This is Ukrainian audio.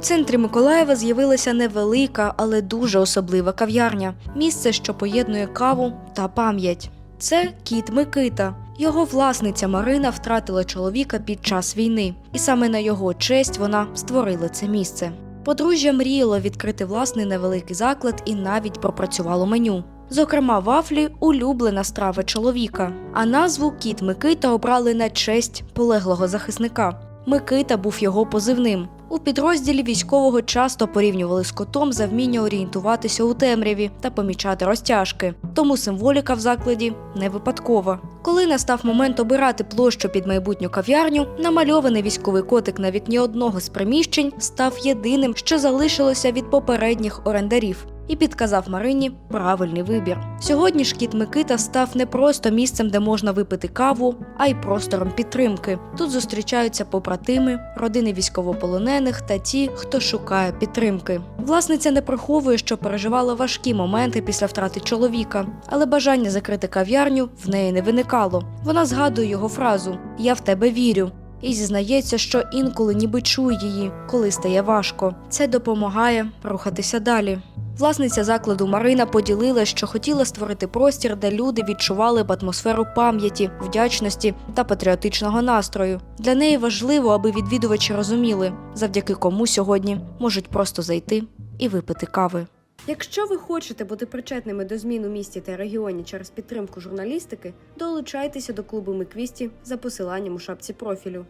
У центрі Миколаєва з'явилася невелика, але дуже особлива кав'ярня. Місце, що поєднує каву та пам'ять. Це кіт Микита. Його власниця Марина втратила чоловіка під час війни, і саме на його честь вона створила це місце. Подружжя мріяло відкрити власний невеликий заклад і навіть пропрацювало меню. Зокрема, вафлі улюблена страва чоловіка, а назву кіт Микита обрали на честь полеглого захисника. Микита був його позивним. У підрозділі військового часто порівнювали з котом за вміння орієнтуватися у темряві та помічати розтяжки. Тому символіка в закладі не випадкова. Коли настав момент обирати площу під майбутню кав'ярню, намальований військовий котик на вікні одного з приміщень став єдиним, що залишилося від попередніх орендарів. І підказав Марині правильний вибір. Сьогодні ж кіт Микита став не просто місцем, де можна випити каву, а й простором підтримки. Тут зустрічаються побратими, родини військовополонених та ті, хто шукає підтримки. Власниця не приховує, що переживала важкі моменти після втрати чоловіка, але бажання закрити кав'ярню в неї не виникало. Вона згадує його фразу Я в тебе вірю. І зізнається, що інколи ніби чує її, коли стає важко. Це допомагає рухатися далі. Власниця закладу Марина поділила, що хотіла створити простір, де люди відчували б атмосферу пам'яті, вдячності та патріотичного настрою. Для неї важливо, аби відвідувачі розуміли, завдяки кому сьогодні можуть просто зайти і випити кави. Якщо ви хочете бути причетними до змін у місті та регіоні через підтримку журналістики, долучайтеся до клубу Миквісті за посиланням у шапці профілю.